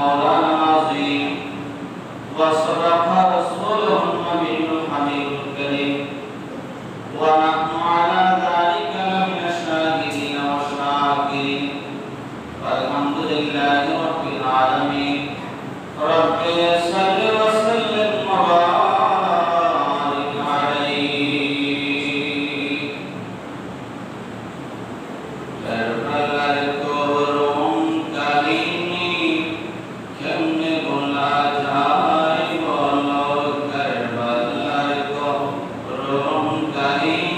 مولانا العظيم. وصدق رسوله النبي الحميد الكريم. ونحن على ذلك لمن الشاهدين والشاكرين. والحمد لله رب العالمين. رب Bye.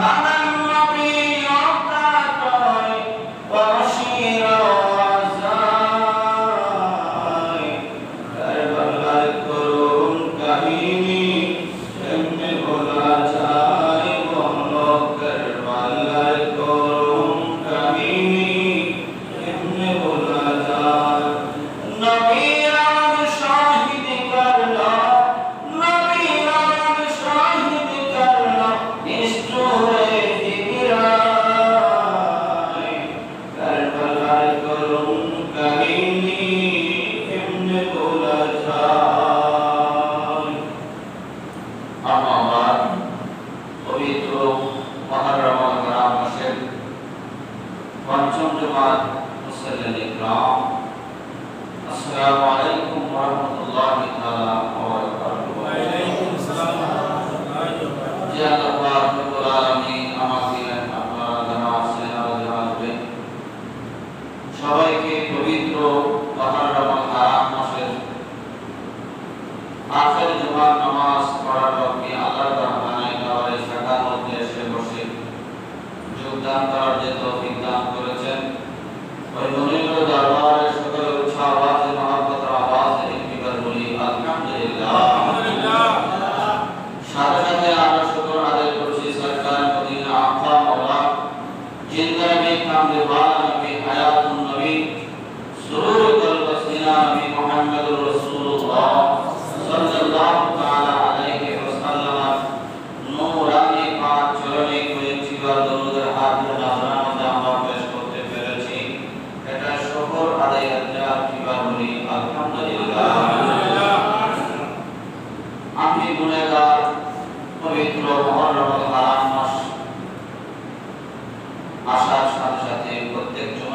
Bye.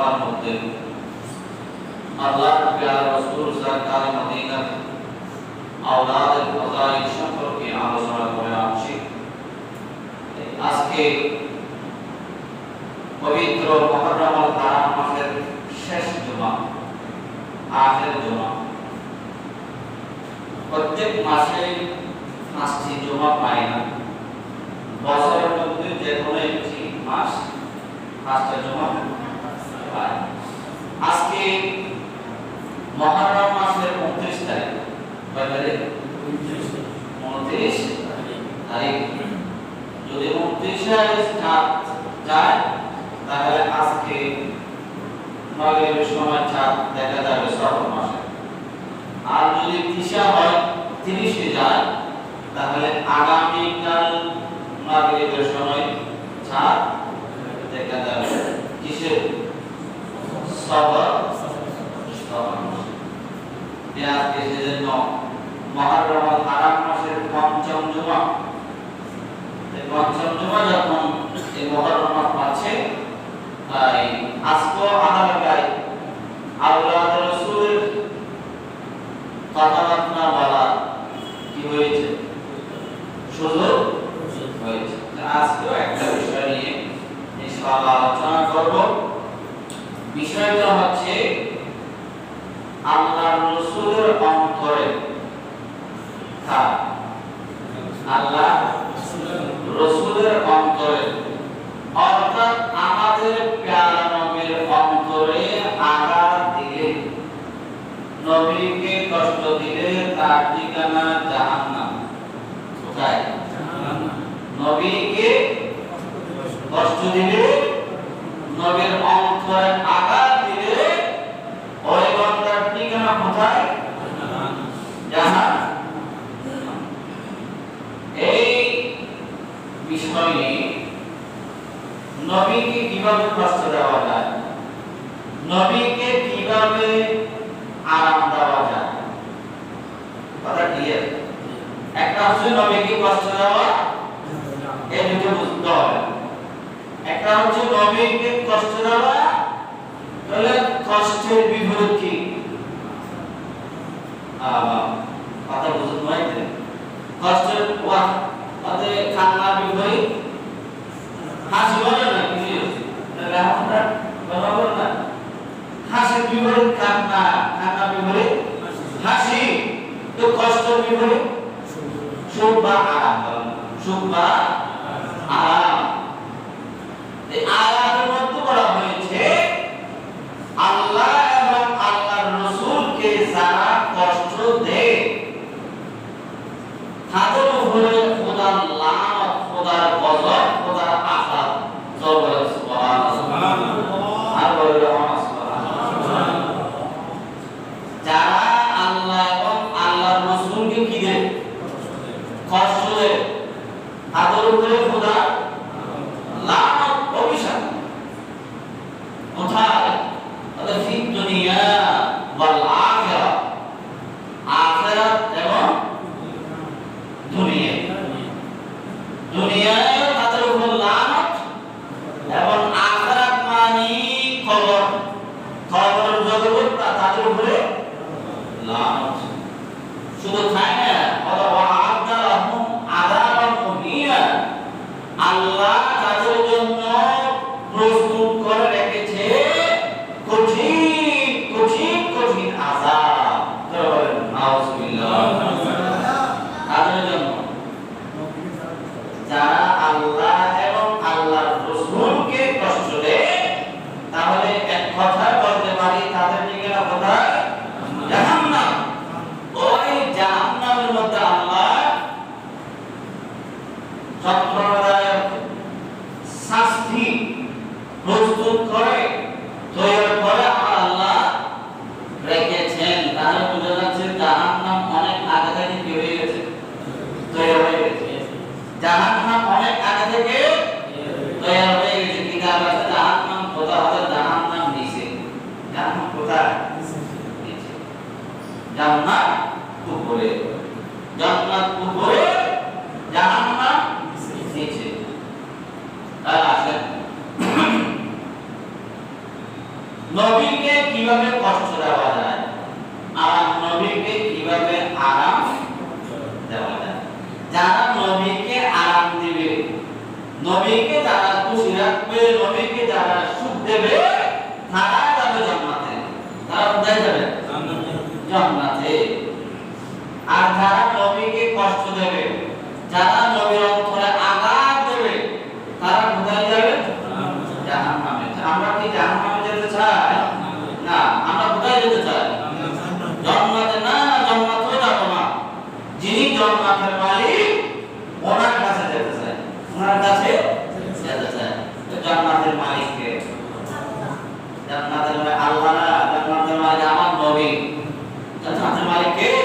কালাম হতে। আল্লাহ প্যার রসুল সরকার মদিনাত আওলাদের ফজাইল সম্পর্কে আলোচনা করে আসছি। আজকে পবিত্র মহরম হারাম মাসের শেষ জুমা, আখের জুমা। প্রত্যেক মাসে পাঁচটি জমা পায় না। বছরের মধ্যে যে কোনো একটি মাস পাঁচটা জমা পায় আজকে মহররম মাসের উনত্রিশ তারিখ। কয় তারিখ? উনত্রিশ তারিখ। যদি উনত্রিশে চাঁদ যায় তাহলে আজকে মাগরিবের সময় চাঁদ দেখা যাবে শ্রাবণ মাসে। আর যদি তিশা হয় তিরিশে যায় তাহলে আগামীকাল মাগরিবের সময় চাঁদ দেখা যাবে। কিসে পঞ্চম পঞ্চম যখন পাচ্ছে তাই আল্লাহ রসুলের কথাবার্তা বলা কি হয়েছে সুযোগ হয়েছে আজকেও একটা বিষয় নিয়ে ইনশাআল্লাহ আলোচনা করব বিষয়টা হচ্ছে আল্লাহ রসুলের অন্তরে থাক আল্লাহ রসুলের অন্তরে অর্থাৎ আমাদের প্যারা নবীর অন্তরে আঘাত দিলে নবীকে কষ্ট দিলে তার ঠিকানা জাহান্নাম কোথায় নবীকে কষ্ট দিলে, নবীর অন্তরে আঘাত দিলে, ওই বান্দার ঠিকানা কোথায়? জাহান এই বিষয় নবীকে কীভাবে কষ্ট দেওয়া যায়? নবীকে কীভাবে আরাম দেওয়া যায়? কথা ক্লিয়ার একটা হচ্ছে নবীকে কষ্ট দেওয়া এই দুটো বুঝতে হবে একটা হচ্ছে নবীকে কষ্ট দেওয়া তাহলে কষ্টের বিপরীত কথা বুঝতে পারছে কষ্টের ওয়া তাতে কান্নার বিপরীত? হাসি বলে না, কি তাহলে আমরা বরাবর না। হাসির বিপরীত কান্না কান্না বিপরীত? হাসি। তো কষ্টের বিপরীত? সুখ বা আরাম। সুখ বা আরাম। এই আয়াতের তা- তাদের শুধু খায় না শাস্তি প্রস্তুত করে তৈরি করে আল্লাহ রেখেছেন। তাহলে বোঝা যাচ্ছে জাহান্নাম অনেক আগে থেকে কি হয়ে গেছে? তৈরি হয়ে গেছে। জাহান্নাম অনেক আগে থেকে তৈরি হয়ে গেছে। কিতাব আছে? জাহান্নাম কোথা হবে? জাহান্নাম নিচে। জাহান্নাম কোথায়? উপরে। উপরে জাহান্নাম নিচে তাহলে আসেন নবীকে কীভাবে কষ্ট দেওয়া যায়? আর নবীকে কীভাবে আরাম দেওয়া যায়? যারা নবীকে আরাম দিবে, নবীকে যারা খুশি রাখবে, নবীকে যারা সুখ দেবে তারা যাবে জান্নাতে। তারা কোথায় যাবে? জান্নাতে। আর যারা নবীকে কষ্ট দেবে, যারা নবীর অন্তরে আঘাত দেবে, তারা কোথায় যাবে? জাহান্নামে। আমরা কি জাহান্নামে हमारे के